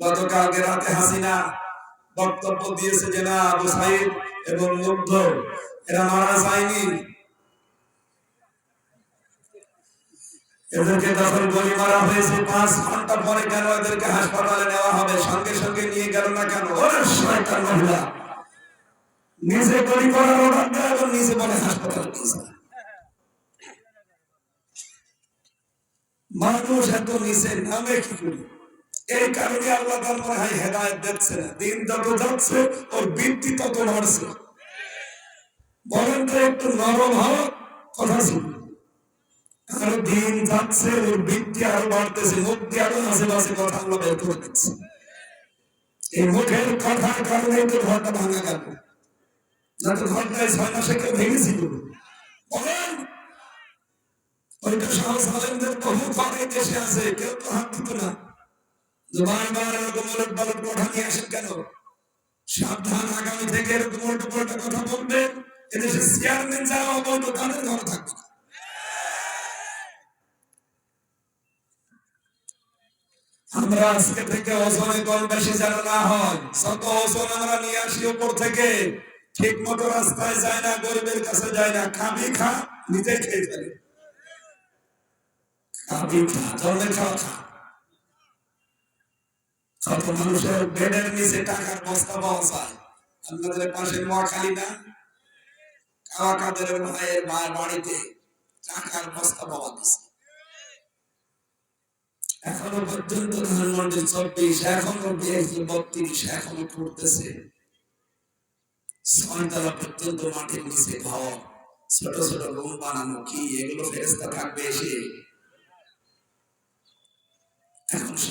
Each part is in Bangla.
গতকালকে রাতে হাসিনা বক্তব্য দিয়েছে যে না আবু সাইদ এবং মুগ্ধ। এরা মারা যায়নি। এদেরকে গুলি মারা হয়েছে, পাঁচ ঘণ্টা পরে কেন এদেরকে হাসপাতালে নেওয়া হবে? সঙ্গে সঙ্গে নিয়ে গেল না কেন? শয়তান মহিলা। নিজে গুলি করার অর্ডার দেয় এবং নিজে বলে। মানুষ এত নিচে নামে কি করি? এই কারণে আল্লাহ তার মনে হয়, হেদায়ত দিচ্ছে দিন যত যাচ্ছে, ওর বৃত্তি তত বাড়ছে। বলেন তো একটু নরম হওয়া কথা ছিল আর দিন যাচ্ছে, ওর বৃত্তি আরও বাড়তেছে দিয়ে আরও মাঝে কথা আল্লাহ বের করে দিচ্ছে। এই মুখের কথার কারণে তো ঘরটা ভাঙা গেল। না তো ঘরটায় ছয় মাসে কেউ ভেঙেছিল? বলেন ওইটা সাহস আলেমদের বহু পরে দেশে আছে, কেউ তো হাত দিত না। সাবধান, আগামী থেকে চেয়ারম্যান আমরা আজকে থেকে ওজনে কম বেশি যেন না হয় ওজন আমরা নিয়ে আসি উপর থেকে। ঠিক মতো রাস্তায় যায় না, গরিবের কাছে যায় না, খাবি খা নিজে খেয়ে ফেলে। খাবি খা জলে খাওয়া খা। মানুষের বেডের নিচে টাকার বস্তা পাওয়া যায়। আপনাদের পাশে না কাদের ভাইয়ের বাড়িতে টাকার বস্তা পাওয়া গেছে। এখনও পর্যন্ত ধানমন্ডি চব্বিশ, এখনও বিএসি বত্রিশ, এখনও করতেছে ছয়তলা পর্যন্ত মাটির নিচে ঘর ছোট ছোট রুম বানানো কি? এগুলো ফেরস্তা থাকবে এসে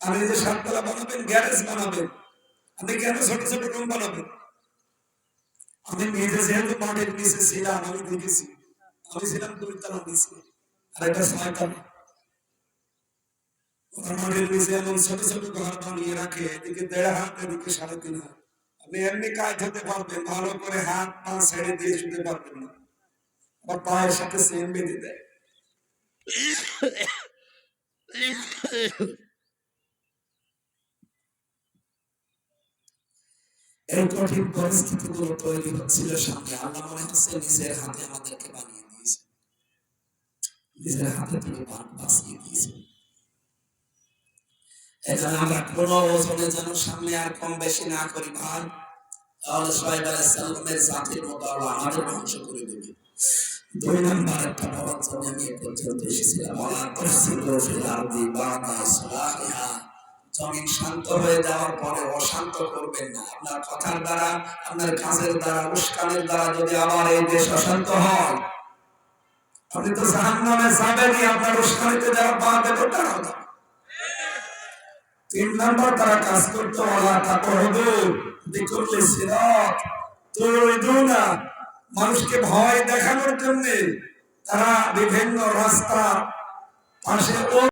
আপনি যে সাততলা বানাবেন, গ্যারেজ বানাবেন, আপনি কেন ছোট ছোট রুম বানাবেন? আমি নিজে যেহেতু মাটির নিচে ছিলাম, আমি দেখেছি আমি ছিলাম দুই তলা নিচে, আর একটা ছয়তলা। ওরা মাটির নিচে এমন ছোট ছোট ঘর বানিয়ে রাখে, এদিকে দেড় হাত, এদিকে সাড়ে তিন হাত। আপনি এমনি কাজ হতে পারবেন, ভালো করে হাত, পা ছেড়ে দিয়ে শুতে পারবেন না। আবার পায়ের সাথে সেম বেঁধে দেয় কঠিন তৈরি হচ্ছিল সামনে। আল্লাহ নিজের হাতে আমাদেরকে বানিয়ে দিয়েছে। নিজের হাতে বান বাঁচিয়ে দিয়েছে। এজন্য আমরা ওজনে যেন সামনে আর কম বেশি না করি তাহলে জাতির মতো আল্লাহ আমাদের ধ্বংস করে দেবে। দুই নম্বর একটা জন্য আমি এ পর্যন্ত এসেছিলাম। শান্ত হয়ে যাওয়ার পরে অশান্ত করবেন না। আপনার কথার দ্বারা, আপনার কাজের দ্বারা, উস্কানের দ্বারা যদি এই দেশ অশান্ত হয়, আপনি তো জাহান্নামে যাবেনই, আপনার উস্কানিতে যারা পা তারা হবে তিন নম্বর তারা কাজ করতো ওলা সিরাত তুরিদুনা। মানুষকে ভয় দেখানোর জন্য তারা বিভিন্ন রাস্তা পাশে